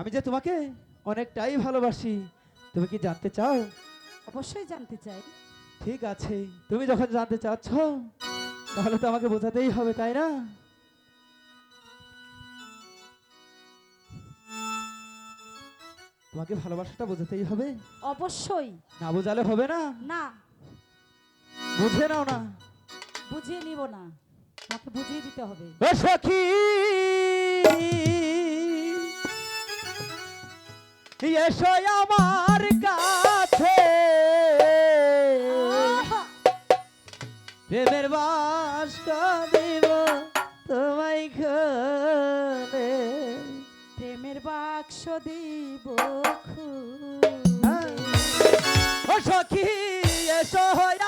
আমি যে তোমাকে অনেকটাই ভালোবাসি তুমি কি জানতে চাও? অবশ্যই জানতে চাই। ঠিক আছে তুমি যখন জানতে চাচ্ছ তাহলে তো আমাকে বোঝাতেই হবে তাই না? তোমাকে ভালোবাসাটা বোঝাতেই হবে? অবশ্যই। না বোঝালে হবে না? না। বুঝে নাও না। বুঝিয়ে নিব না। আমাকে বুঝিয়ে দিতে হবে। সখী! এসো আমার কাছে! প্রেমের বাস দিব তোমায় খনে প্রেমের বাক্স দিব খু সখী এসো আমার